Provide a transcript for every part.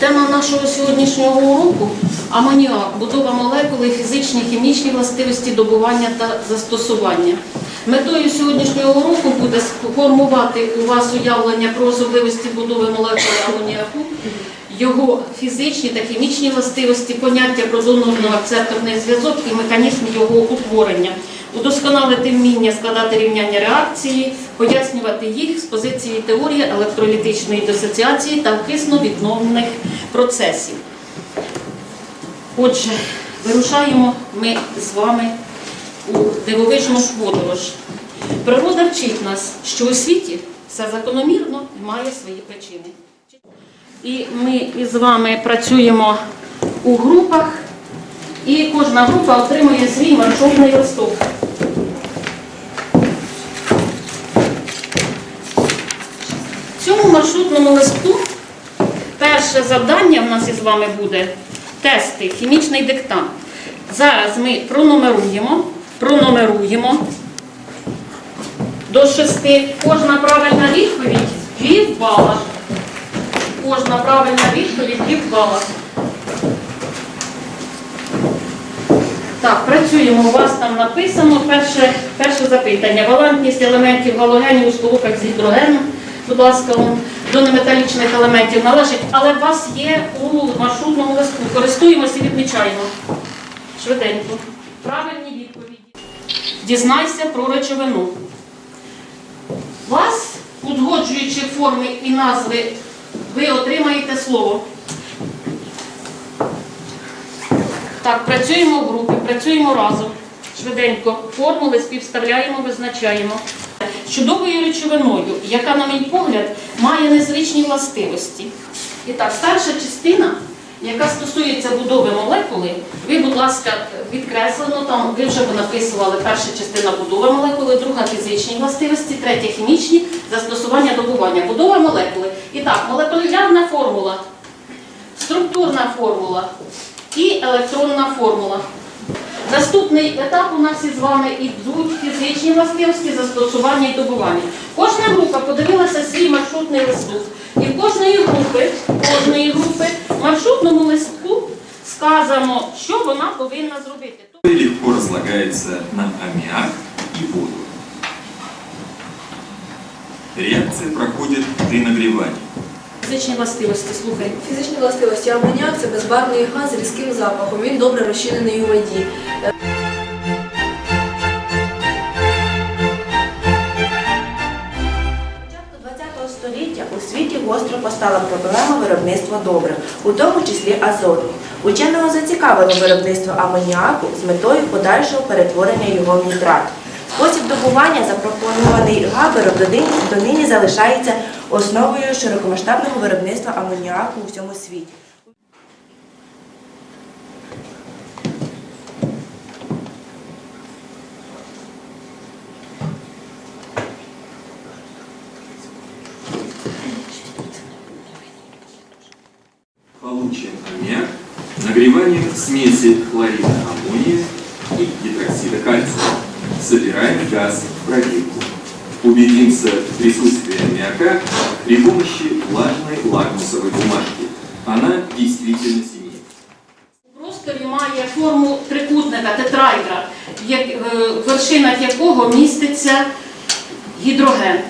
Тема нашого сьогоднішнього уроку амоніак, будова молекули, фізичні, хімічні властивості добування та застосування. Метою сьогоднішнього уроку буде сформувати у вас уявлення про особливості будови молекули амоніаку, його фізичні та хімічні властивості, поняття про донорно-акцепторний зв'язок і механізм його утворення, удосконалити вміння складати рівняння реакції, пояснювати їх з позиції теорії електролітичної дисоціації та вкисно-відновних процесів. Отже, вирушаємо ми з вами у дивовижну подорож. Природа вчить нас, що у світі все закономірно і має свої причини. І ми із вами працюємо у групах, і кожна група отримує свій маршрутний листок. В цьому маршрутному листку перше завдання в нас із вами буде тести, хімічний диктант. Зараз ми пронумеруємо, пронумеруємо до шести. Кожна правильна відповідь пів бала. Кожна правильна відповідь пів бала. Так, працюємо. У вас там написано перше, перше запитання. Валентність елементів галогенів у сполуках з гідрогеном. Будь ласка, до неметалічних елементів належить, але у вас є у маршрутному листку. Користуємося і відмічаємо. Швиденько. Правильні відповіді. Дізнайся про речовину. Вас, узгоджуючи форми і назви, ви отримаєте слово. Так, працюємо в групі, працюємо разом. Швиденько. Формули співставляємо, визначаємо. Чудовою речовиною, яка, на мій погляд, має незвичні властивості. І так, старша частина, яка стосується будови молекули, ви, будь ласка, відкреслено, там ви вже написували перша частина будови молекули, друга фізичні властивості, третя хімічні, застосування добування. Будова молекули. І так, молекулярна формула, структурна формула і електронна формула. Наступний етап у нас із вами ідуть фізичні властивості, застосування і добування. Кожна група подивилася свій маршрутний листок. І в кожної групи, кожної групи маршрутному листку сказано, що вона повинна зробити. легко разлагается на аммиак и воду. Реакция проходит при нагревании. Фізичні властивості, слухай. Фізичні властивості амоніак це безбарвний газ з різким запахом. Він добре розчинений у воді. початку ХХ століття у світі гостро постала проблема виробництва добрив, у тому числі азоту. Ученого зацікавило виробництво амоніаку з метою подальшого перетворення його в нітрат. Спосіб добування, запропонований Габером, донині залишається основою широкомасштабного виробництва амоніаку у всьому світі. Получен аммиак нагреванием смеси хлорида аммония и гидроксида кальция. Собираем газ в пробирку. Убедимся в присутствии аммиака при помощи влажной лакмусовой бумажки. Она действительно синеет. У просторі має форму трикутника, тетраїдра, як- е, в вершинах якого міститься гідроген.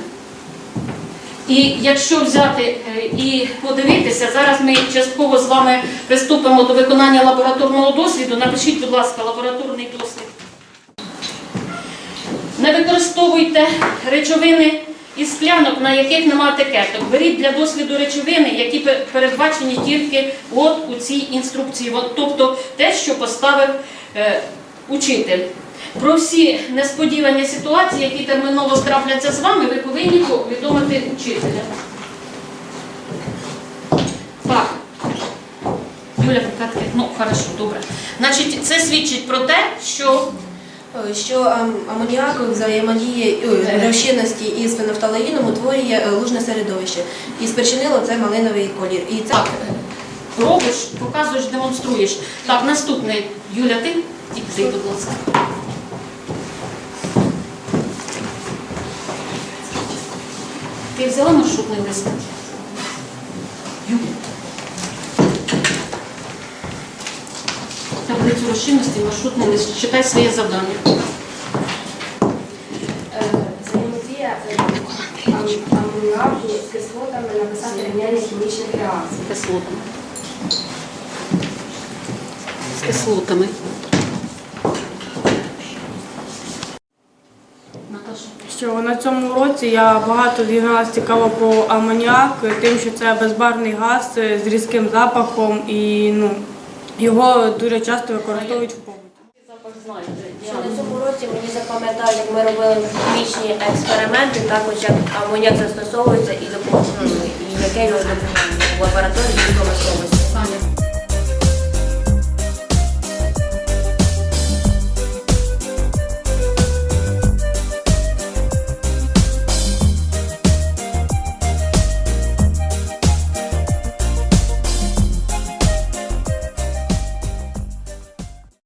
І якщо взяти е, і подивитися, зараз ми частково з вами приступимо до виконання лабораторного досліду. Напишіть, будь ласка, лабораторний дослід. Не використовуйте речовини із склянок, на яких немає етикеток. Беріть для досліду речовини, які передбачені тільки от у цій інструкції. От, тобто те, що поставив е, учитель. Про всі несподівані ситуації, які терміново трапляться з вами, ви повинні повідомити учителя. Так. Юля ну хорошо, добре. Значить, це свідчить про те, що Що ам, амоніак взаємодіє ой, розчинності із фенофталеїном утворює е, лужне середовище. І спричинило це малиновий колір. І це Так, робиш, показуєш, демонструєш. Так, наступний. Юля, ти? Ти, будь ласка. Ти взяла маршрутний лист? Юля. Таблицю розчинності, маршрутний лист. Читай своє завдання. Взаємодія е, з кислотами написати рівняння хімічних реакцій. З кислотами. З кислотами. Що на цьому році я багато дізналася цікаво про амоніак, тим, що це безбарний газ з різким запахом і ну, його дуже часто використовують в побуті. Запах знаєте. На цьому році мені запам'ятали, як ми робили хімічні експерименти, також як амоніак застосовується і допомогли, і яке його допомагає в лабораторії і промисловості.